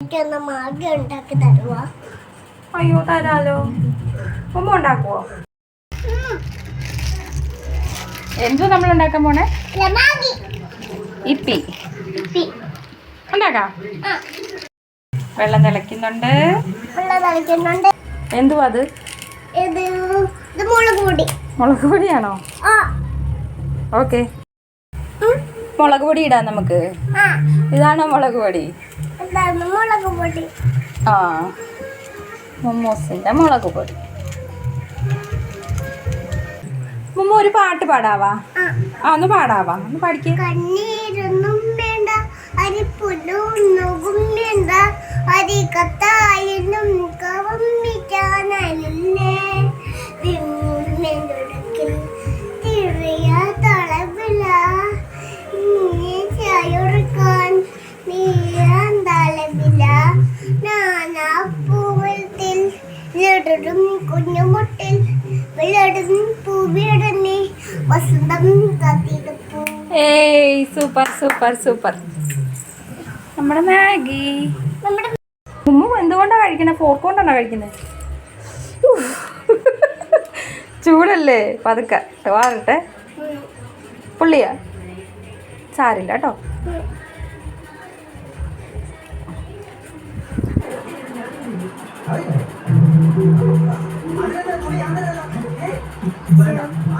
എനിക്കൊന്ന് മാഗി ഉണ്ടാക്കി തരുവാ? അയ്യോ തരാലോ. ഉമ്മ ഉണ്ടാക്കുവോ? എന്തോ നമ്മൾ ഉണ്ടാക്കാൻ പോണേ? മാഗി. ഇപ്പി. ഉണ്ടാക്കാം? വെള്ളം തിളയ്ക്കുന്നുണ്ട്. വെള്ളം എന്തുവാ അത്? ഇത് ഇത് മുളക് പൊടി. മുളക് പൊടിയാണോ? ഓക്കെ. മുളക് പൊടി ഇടാം നമുക്ക്. ഇതാണോ മുളക് പൊടി? ആ മുളക് പൊടി. മുമ്മ ഒരു പാട്ട് പാടാവാ? ആ. ഒന്ന് പാടാവാ ഒന്ന് പാടിക്കേ. കുഞ്ഞുമുട്ടിൽ പൂവിടന്നെ വസന്തം ഏയ് സൂപ്പർ സൂപ്പർ സൂപ്പർ. നമ്മുടെ മാഗി. നമ്മുടെ ഉമ്മ എന്തുകൊണ്ടാണ് കഴിക്കുന്നത് ഫോർക്ക് കൊണ്ടാണോ കഴിക്കുന്നത് ചൂടല്ലേ? പതുക്കെ. വാറട്ടെ. പുള്ളിയാ? സാരില്ല കേട്ടോ ഉം. 不能